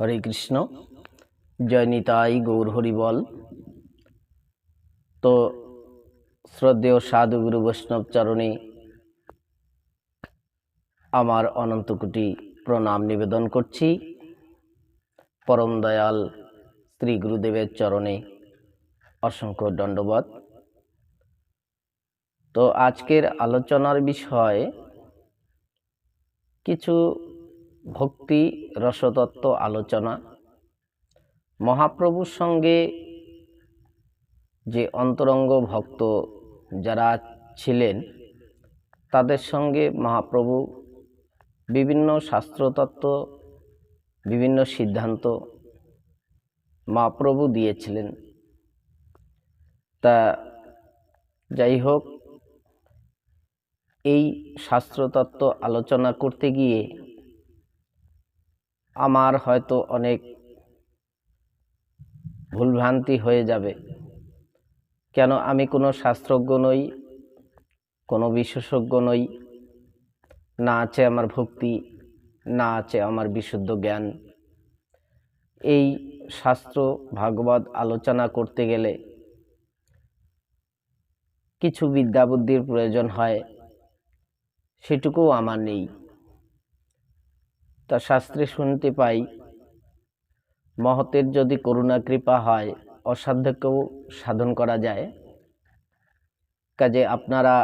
হরে কৃষ্ণ। জয় নিতাই গৌর হরিবল তো শ্রদ্ধেয় সাধু গুরু বৈষ্ণব চরণে আমার অনন্ত কোটি প্রণাম নিবেদন করছি। পরম দয়াল শ্রী গুরুদেবের চরণে অসংখ্য দণ্ডবত তো আজকের আলোচনার বিষয় কিছু ভক্তি, রসতত্ত্ব, আলোচনা। মহাপ্রভুর সঙ্গে যে অন্তরঙ্গ ভক্ত যারা ছিলেন, তাদের সঙ্গে মহাপ্রভু বিভিন্ন শাস্ত্রতত্ত্ব, বিভিন্ন সিদ্ধান্ত মহাপ্রভু দিয়েছিলেন। তা যাই হোক, এই শাস্ত্রতত্ত্ব আলোচনা করতে গিয়ে আমার হয়তো অনেক ভুলভ্রান্তি হয়ে যাবে। কেন আমি কোনো শাস্ত্রজ্ঞ নই, কোনো বিশেষজ্ঞ নই। না আছে আমার ভক্তি, না আছে আমার বিশুদ্ধ জ্ঞান। এই শাস্ত্র ভাগবত আলোচনা করতে গেলে কিছু বিদ্যা বুদ্ধির প্রয়োজন হয়, সেটুকুও আমার নেই। তা শাস্ত্রে শুনতে পাই। মহতের যদি করুণা কৃপা হয়, অসাধ্যকেও সাধন করা যায়। কাজে আপনারা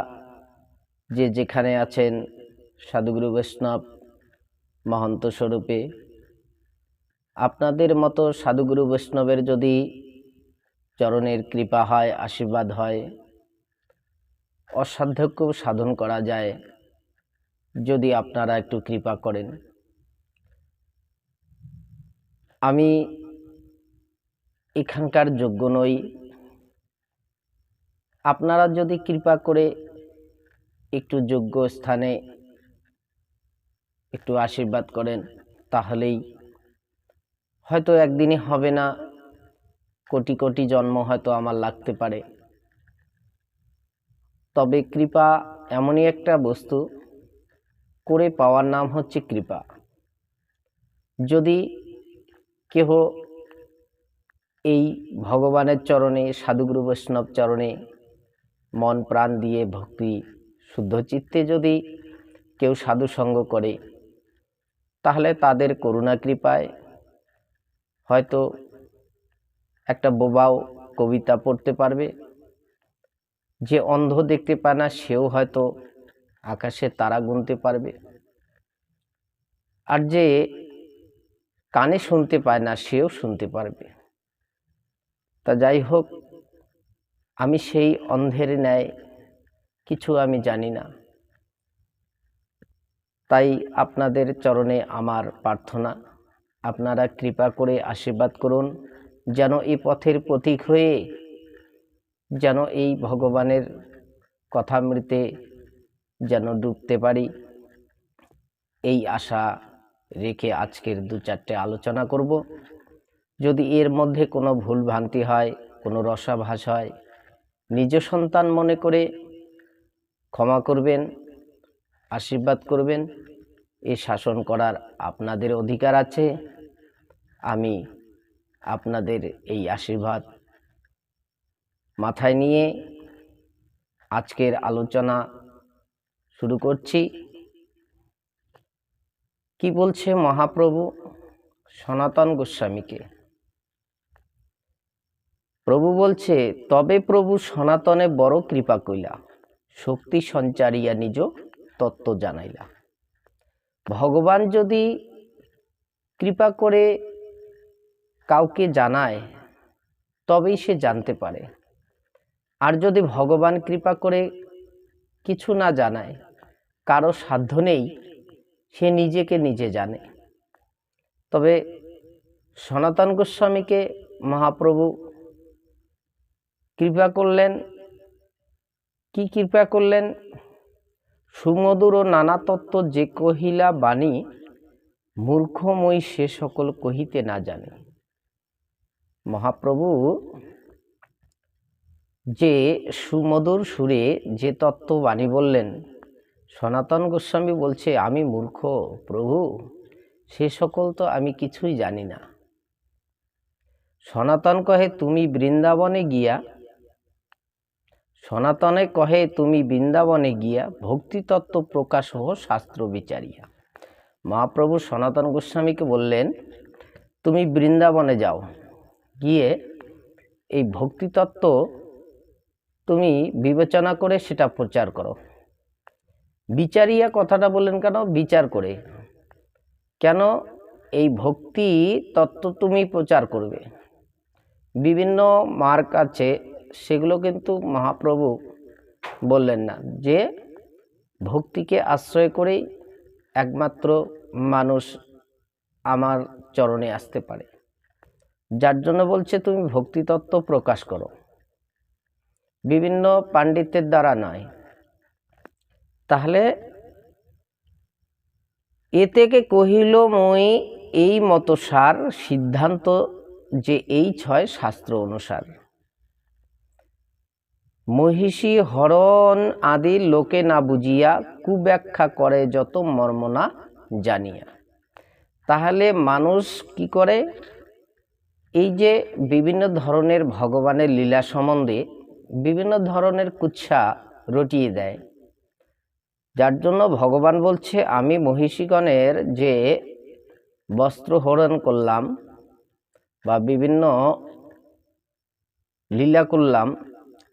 যে যেখানে আছেন, সাধুগুরু বৈষ্ণব, মহন্ত স্বরূপে, আপনাদের মতো সাধুগুরু বৈষ্ণবের যদি চরণের কৃপা হয়, আশীর্বাদ হয়, অসাধ্যকেও সাধন করা যায়। যদি আপনারা একটু কৃপা করেন। আমি এখানকার যোগ্য নই। আপনারা যদি কৃপা করে একটু যোগ্য স্থানে একটু আশীর্বাদ করেন, তাহলেই হয়তো একদিনে হবে না। কোটি কোটি জন্ম হয়তো আমার লাগতে পারে। তবে কৃপা এমনই একটা বস্তু, করে পাওয়ার নাম হচ্ছে কৃপা। যদি কেহ এই ভগবানের চরণে, সাধুগুরু বৈষ্ণব চরণে মন প্রাণ দিয়ে ভক্তি শুদ্ধ চিত্তে যদি কেউ সাধু সঙ্গ করে, তাহলে তাদের করুণা কৃপায় হয়তো একটা বোবাও কবিতা পড়তে পারবে। যে অন্ধ দেখতে পায় না, সেও হয়তো আকাশে তারা গুনতে পারবে। আর যে কানে শুনতে পায় না, সেও শুনতে পারবে। তা যাই হোক, আমি সেই অন্ধের ন্যায় কিছু আমি জানি না। তাই আপনাদের চরণে আমার প্রার্থনা, আপনারা কৃপা করে আশীর্বাদ করুন, যেন এই পথের প্রতীক হয়ে, যেন এই ভগবানের কথামৃতে যেন ডুবতে পারি, এই আশা রেখে আজকের দু চারটে আলোচনা করব। যদি এর মধ্যে কোনো ভুল ভ্রান্তি হয়, কোনো রসাভাস হয়, নিজ সন্তান মনে করে ক্ষমা করবেন, আশীর্বাদ করবেন, এ শাসন করার আপনাদের অধিকার আছে। আমি আপনাদের এই আশীর্বাদ মাথায় নিয়ে আজকের আলোচনা শুরু করছি। কি বলছে মহাপ্রভু? সনাতন গোস্বামীকে। প্রভু বলছে, তবে প্রভু সনাতনে বড় কৃপা কইলা, শক্তি সঞ্চারিয়া নিজ তত্ত্ব জানাইলা। ভগবান যদি কৃপা করে কাউকে জানায়, তবেই সে জানতে পারে। আর যদি ভগবান কৃপা করে কিছু না জানায়, কারও সাধ্য নেই সে নিজেকে নিজে জানে। তবে সনাতন গোস্বামীকে মহাপ্রভু কৃপা করলেন, কি কৃপা করলেন? সুমধুর ও নানা তত্ত্ব যে কহিলা বাণী মূর্খময়ী সে সকল কহিতে না জানে। মহাপ্রভু, যে সুমধুর সুরে যে তত্ত্ব বাণী বললেন সনাতন গোস্বামী বলছে, আমি মূর্খ, প্রভু, সে সকল তো আমি কিছুই জানি না। সনাতন কহে, তুমি বৃন্দাবনে গিয়া, সনাতনে কহে, তুমি বৃন্দাবনে গিয়া ভক্তিতত্ত্ব প্রকাশ হো শাস্ত্র বিচারিয়া। মহাপ্রভু সনাতন গোস্বামীকে বললেন, তুমি বৃন্দাবনে যাও, গিয়ে এই ভক্তিতত্ত্ব তুমি বিবেচনা করে সেটা প্রচার করো। বিচারিয়া কথাটা বললেন কেন? বিচার করে। কেন? এই ভক্তি তত্ত্ব তুমি প্রচার করবে। বিভিন্ন মার্ক আছে সেগুলো কিন্তু মহাপ্রভু বললেন না যে ভক্তিকে আশ্রয় করেই একমাত্র মানুষ আমার চরণে আসতে পারে। যার জন্য বলছে তুমি ভক্তিতত্ত্ব প্রকাশ করো। বিভিন্ন পাণ্ডিত্যের দ্বারা নয় তাহলে এ থেকে কহিল, মই এই মতো সার সিদ্ধান্ত যে এই ছয় শাস্ত্র অনুসার। মহিষী হরণ আদি লোকে না বুঝিয়া কুব্যাখ্যা করে যত মর্ম না জানিয়া। তাহলে মানুষ কি করে? এই যে বিভিন্ন ধরনের ভগবানের লীলা সম্বন্ধে বিভিন্ন ধরনের কুচ্ছা রটিয়ে দেয়। যার জন্য ভগবান বলছে, আমি মহিষীগণের যে বস্ত্র হরণ করলাম বা বিভিন্ন লীলা করলাম,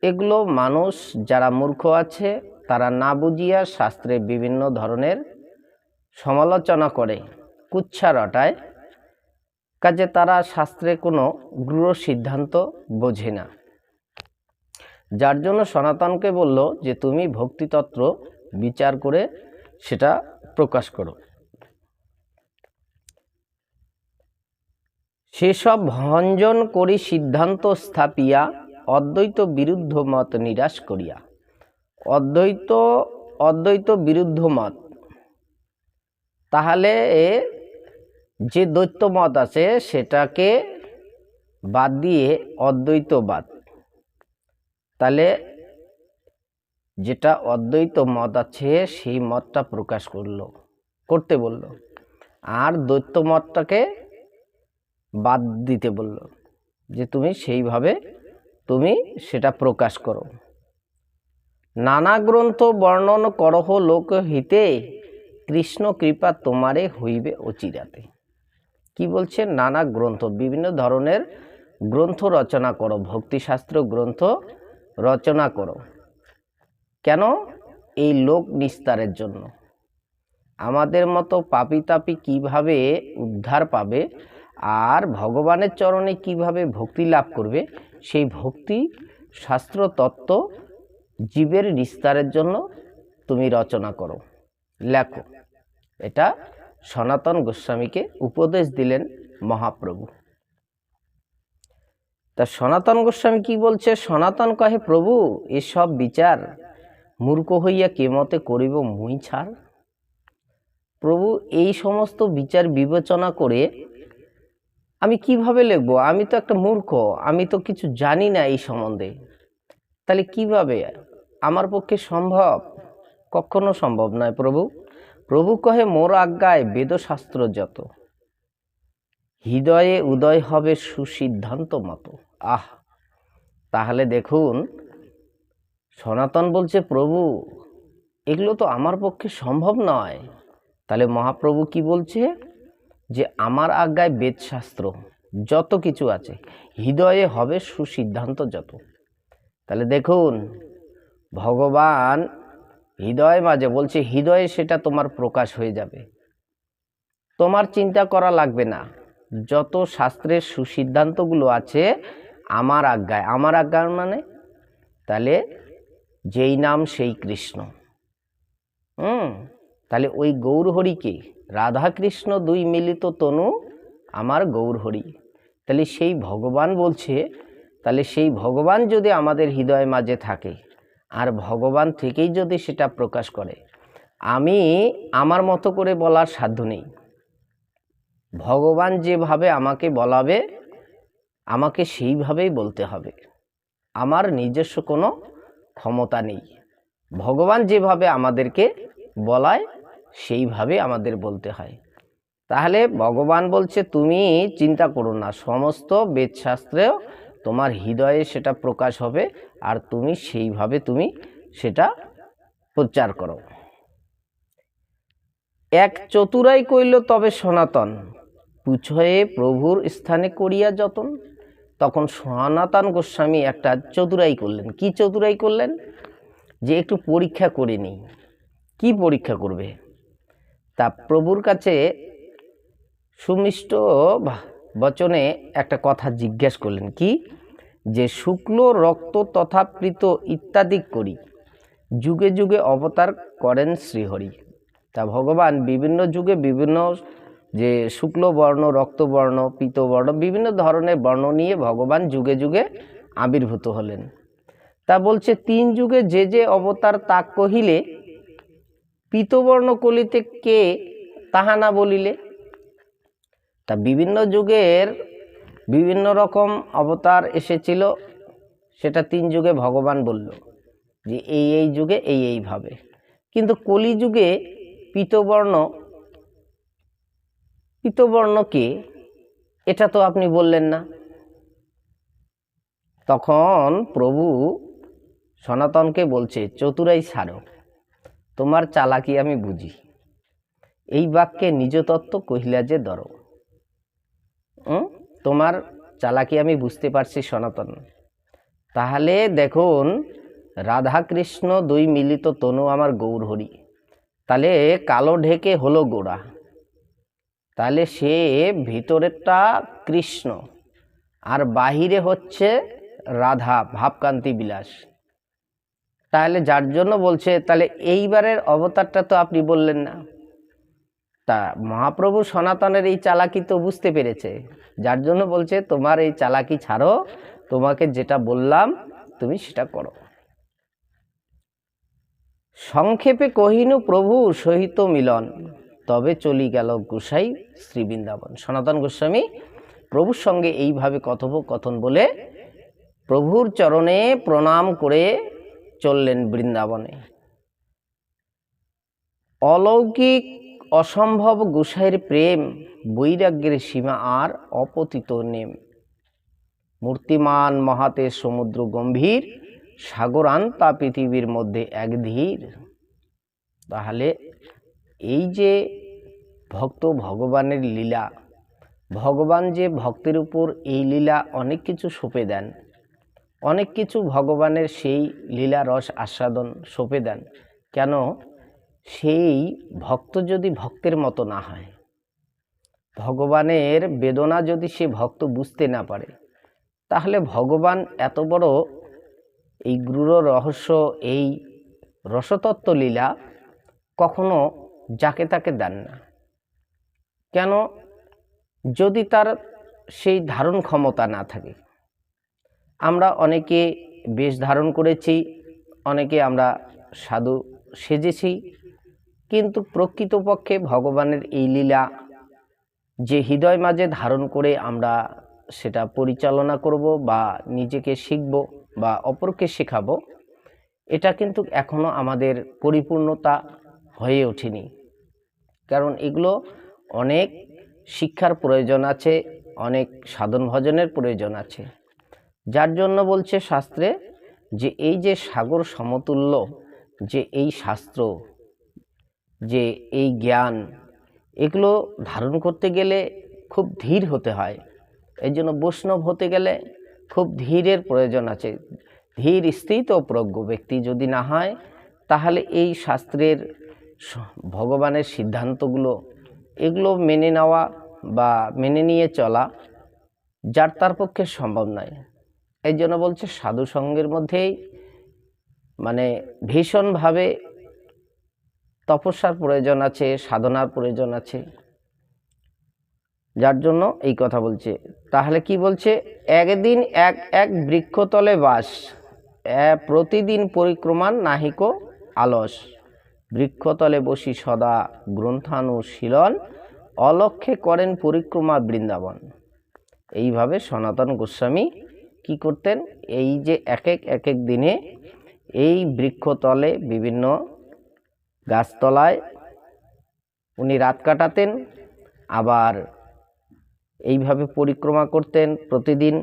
এগুলো মানুষ যারা মূর্খ আছে, তারা না বুঝিয়া শাস্ত্রে বিভিন্ন ধরনের সমালোচনা করে, কুচ্ছা রটায়। কাজে তারা শাস্ত্রে কোনো গৃহ সিদ্ধান্ত বোঝে না। যার জন্য সনাতনকে বলল যে, তুমি ভক্তিতত্ত্ব বিচার করে সেটা প্রকাশ করো। সেসব ভঞ্জন করি সিদ্ধান্ত স্থাপিয়া, অদ্বৈত বিরুদ্ধ মত নিরাশ করিয়া। অদ্বৈত অদ্বৈত বিরুদ্ধ মত। তাহলে যে দ্বৈত মত আছে, সেটাকে বাদ দিয়ে অদ্বৈতবাদ তাহলে যেটা অদ্বৈত মত আছে, সেই মতটা প্রকাশ করল, করতে বলল। আর দ্বৈত মতটাকে বাদ দিতে বলল, যে তুমি সেইভাবে তুমি সেটা প্রকাশ করো। নানা গ্রন্থ বর্ণন করহ লোক হিতে, কৃষ্ণ কৃপা তোমারে হইবে অচিরাতে। কি বলছে? নানা গ্রন্থ, বিভিন্ন ধরনের গ্রন্থ রচনা করো, ভক্তিশাস্ত্র গ্রন্থ রচনা করো। কেন? এই লোক নিস্তারের জন্য। আমাদের মতো পাপি তাপি কীভাবে উদ্ধার পাবে? আর ভগবানের চরণে কীভাবে ভক্তি লাভ করবে? সেই ভক্তি, শাস্ত্র তত্ত্ব জীবের নিস্তারের জন্য তুমি রচনা করো। লেখো। এটা সনাতন গোস্বামীকে উপদেশ দিলেন মহাপ্রভু। তা সনাতন গোস্বামী কি বলছে? সনাতন কহে, প্রভু, এসব বিচার মূর্খ হইয়া কেমতে করিব মুই ছাড়? প্রভু, এই সমস্ত বিচার বিবেচনা করে আমি কীভাবে লিখব? আমি তো একটা মূর্খ, আমি তো কিছু জানি না এই সম্বন্ধে। তাহলে কীভাবে? আমার পক্ষে সম্ভব? কখনো সম্ভব নয় প্রভু। প্রভু কহে, মোর আজ্ঞায় বেদশাস্ত্র যত। হৃদয়ে উদয় হবে সুসিদ্ধান্ত মতো। আহ, তাহলে দেখুন সনাতন বলছে, প্রভু, এগুলো তো আমার পক্ষে সম্ভব নয়। তাহলে মহাপ্রভু কি বলছে? যে আমার আজ্ঞায় বেদশাস্ত্র, যত কিছু আছে, হৃদয়ে হবে সুসিদ্ধান্ত যত। তাহলে দেখুন, ভগবান হৃদয় মাঝে বলছে, হৃদয়ে সেটা তোমার প্রকাশ হয়ে যাবে। তোমার চিন্তা করা লাগবে না। যত শাস্ত্রের সুসিদ্ধান্তগুলো আছে, আমার আজ্ঞায়। আমার আজ্ঞার মানে? তাহলে যেই নাম সেই কৃষ্ণ। হুম? তাহলে ওই গৌরহরিকে রাধাকৃষ্ণ দুই মিলিত তনু, আমার গৌরহরি। তাহলে সেই ভগবান বলছে, তাহলে সেই ভগবান যদি আমাদের হৃদয় মাঝে থাকে, আর ভগবান থেকেই যদি সেটা প্রকাশ করে, আমি আমার মতো করে বলার সাধ্য নেই। ভগবান যেভাবে আমাকে বলাবে, আমাকে সেইভাবেই বলতে হবে। আমার নিজস্ব কোনো ক্ষমতা নেই। ভগবান যেভাবে আমাদেরকে বলায়, সেইভাবে আমাদের বলতে হয়। তাহলে ভগবান বলছে, তুমি চিন্তা করো না, সমস্ত বেদশাস্ত্রেও তোমার হৃদয়ে সেটা প্রকাশ হবে আর তুমি সেইভাবে তুমি সেটা প্রচার করো। এক চতুরাই কইল, তবে সনাতন, পুছয়ে প্রভুর স্থানে করিয়া যতন। তখন সনাতন গোস্বামী একটা চতুরাই করলেন। কি চতুরাই করলেন? যে একটু পরীক্ষা করে নিই। কি পরীক্ষা করবে? তা প্রভুর কাছে সুমিষ্ট বচনে একটা কথা জিজ্ঞেস করলেন, কি? যে শুক্ল রক্ত তথা প্রীত ইত্যাদি করি, যুগে যুগে অবতার করেন শ্রীহরি। তা ভগবান বিভিন্ন যুগে বিভিন্ন যে শুক্ল বর্ণ রক্তবর্ণ, পীতবর্ণ, বিভিন্ন ধরনের বর্ণ নিয়ে ভগবান যুগে যুগে আবির্ভূত হলেন। তা বলছে, তিন যুগে যে যে অবতার তা কহিলে পীতবর্ণ কলিতে কে তাহা না বলিলে? তা বিভিন্ন যুগের বিভিন্ন রকম অবতার এসেছিল, সেটা তিন যুগে ভগবান বলল যে এই এই যুগে এই এইভাবে কিন্তু কলিযুগে পীতবর্ণ পীতবর্ণকে এটা তো আপনি বললেন না। তখন প্রভু সনাতনকে বলছে চতুরাই ছাড়ো তোমার চালাকি আমি বুঝি। এই বাক্যে নিজ তত্ত্ব কহিলা যে উম, তোমার চালাকি আমি বুঝতে পারছি সনাতন। তাহলে দেখুন রাধা কৃষ্ণ দুই মিলিত তনু আমার গৌরহরি। তাহলে কালো ঢেকে হলো গোড়া। তাহলে সে ভিতরেরটা কৃষ্ণ আর বাহিরে হচ্ছে রাধা, ভাবকান্তি বিলাস। তাহলে যার জন্য বলছে, তাহলে এইবারের অবতারটা তো আপনি বললেন না। তা মহাপ্রভু সনাতনের এই চালাকি তো বুঝতে পেরেছে। যার জন্য বলছে, তোমার এই চালাকি ছাড়ো, তোমাকে যেটা বললাম, তুমি সেটা করো। সংক্ষেপে কহিনু, প্রভু, সহিত মিলন। তবে চলি গেল গোসাই শ্রী বৃন্দাবন। সনাতন গোস্বামী, প্রভুর সঙ্গে এইভাবে কথোপকথন বলে প্রভুর চরণে প্রণাম করে চললেন বৃন্দাবনে। অলৌকিক অসম্ভব গোসাইয়ের প্রেম, বৈরাগ্যের সীমা আর অপতিত নেম। মূর্তিমান মহাতে সমুদ্র গম্ভীর, সাগরান্তা পৃথিবীর মধ্যে এক ধীর। তাহলে এই যে ভক্ত ভগবানের লীলা, ভগবান যে ভক্তের উপর এই লীলা অনেক কিছু সঁপে দেন, অনেক কিছু ভগবানের সেই লীলা রস আস্বাদন সঁপে দেন, কেন? সেই ভক্ত যদি ভক্তের মতো না হয়, ভগবানের বেদনা যদি সে ভক্ত বুঝতে না পারে, তাহলে ভগবান এত বড় এই গুরুর রহস্য, এই রসতত্ত্ব লীলা কখনো যাকে তাকে দেন না। কেন? যদি তার সেই ধারণ ক্ষমতা না থাকে। আমরা অনেকে বেশ ধারণ করেছি, অনেকে আমরা সাধু সেজেছি, কিন্তু প্রকৃতপক্ষে ভগবানের এই লীলা যে হৃদয় মাঝে ধারণ করে আমরা সেটা পরিচালনা করব বা নিজেকে শিখব বা অপরকে শেখাবো, এটা কিন্তু এখনও আমাদের পরিপূর্ণতা হয়ে ওঠেনি। কারণ এগুলো অনেক শিক্ষার প্রয়োজন আছে, অনেক সাধন ভজনের প্রয়োজন আছে। যার জন্য বলছে শাস্ত্রে যে এই যে সাগর সমতুল্য, যে এই শাস্ত্র, যে এই জ্ঞান, এগুলো ধারণ করতে গেলে খুব ধীর হতে হয়। এই জন্য বৈষ্ণব হতে গেলে খুব ধীরের প্রয়োজন আছে। ধীর স্থিত প্রজ্ঞ ব্যক্তি যদি না হয়, তাহলে এই শাস্ত্রের ভগবানের সিদ্ধান্তগুলো, এগুলো মেনে নেওয়া বা মেনে নিয়ে চলা যার তার পক্ষে সম্ভব নয়। এই জন্য বলছে সাধু সঙ্গের মধ্যেই মানে ভীষণভাবে তপস্যার প্রয়োজন আছে, সাধনার প্রয়োজন আছে। যার জন্য এই কথা বলছে। তাহলে কি বলছে? একদিন এক এক বৃক্ষতলে বাস প্রতিদিন পরিক্রমান নাহিক আলস। বৃক্ষতলে বসি সদা গ্রন্থানুশীলন, অলক্ষে করেন পরিক্রমা বৃন্দাবন। এইভাবে সনাতন গোস্বামী কি করতেন? এই যে এক এক এক এক দিনে এই বৃক্ষতলে বিভিন্ন গাছতলায় উনি রাত কাটাতেন, আবার এইভাবে পরিক্রমা করতেন প্রতিদিন।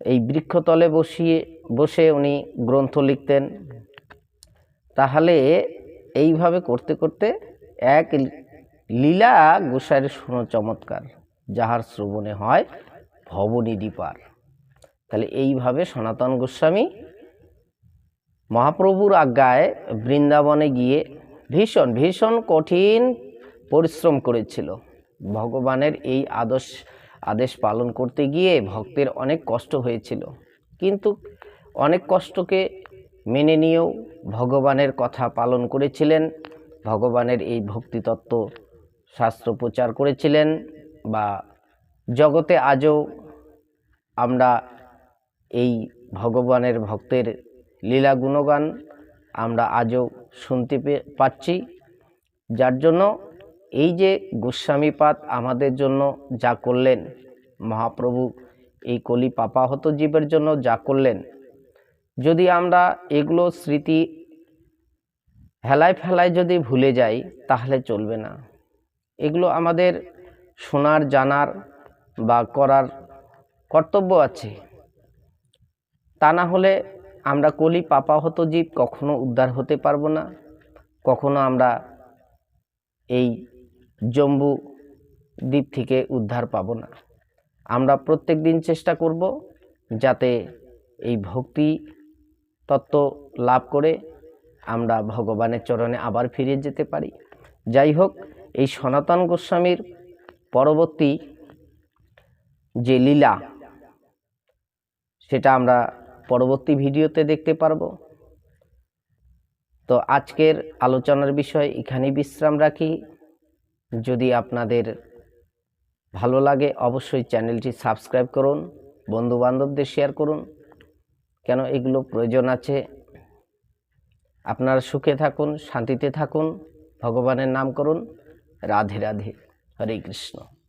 এই বৃক্ষতলে বসিয়ে, বসে উনি গ্রন্থ লিখতেন। তাহলে এইভাবে করতে করতে এক লীলা গোসাইয়ের শুনো চমৎকার, যাহার শ্রবণে হয় ভবনিধি পার তাহলে এইভাবে সনাতন গোস্বামী মহাপ্রভুর আজ্ঞায় বৃন্দাবনে গিয়ে ভীষণ ভীষণ কঠিন পরিশ্রম করেছিল। ভগবানের এই আদর্শ, আদেশ পালন করতে গিয়ে ভক্তের অনেক কষ্ট হয়েছিল। কিন্তু অনেক কষ্টকে মেনে নিয়েও ভগবানের কথা পালন করেছিলেন, ভগবানের এই ভক্তিতত্ত্ব শাস্ত্র প্রচার করেছিলেন বা জগতে আজও আমরা এই ভগবানের ভক্তের লীলা গুণগান আমরা আজও শুনতে পাচ্ছি। যার জন্য এই যে গোস্বামীপাদ আমাদের জন্য যা করলেন, মহাপ্রভু এই কলি পাপাহত জীবের জন্য যা করলেন যদি আমরা এগুলো স্মৃতি হেলায় ফেলায় যদি ভুলে যাই, তাহলে চলবে না। এগুলো আমাদের শোনার, জানার বা করার কর্তব্য আছে। তা না হলে আমরা কলি পাপাহত জীব কখনো উদ্ধার হতে পারব না। কখনো আমরা এই জম্বু দ্বীপ থেকে উদ্ধার পাবো না। আমরা প্রত্যেক দিন চেষ্টা করব যাতে এই ভক্তি তত্ত্ব লাভ করে আমরা ভগবানের চরণে আবার ফিরে যেতে পারি। যাই হোক, এই সনাতন গোস্বামীর পরবর্তী যে লীলা, সেটা আমরা পরবর্তী ভিডিওতে দেখতে পারব। তো আজকের আলোচনার বিষয় এখানেই বিশ্রাম রাখি। যদি আপনাদের ভালো লাগে, অবশ্যই চ্যানেলটি সাবস্ক্রাইব করুন বন্ধু বান্ধবদের শেয়ার করুন। কেন এগুলো প্রয়োজন আছে? আপনার সুখে থাকুন, শান্তিতে থাকুন, ভগবানের নাম করুন। রাধে রাধে। হরে কৃষ্ণ।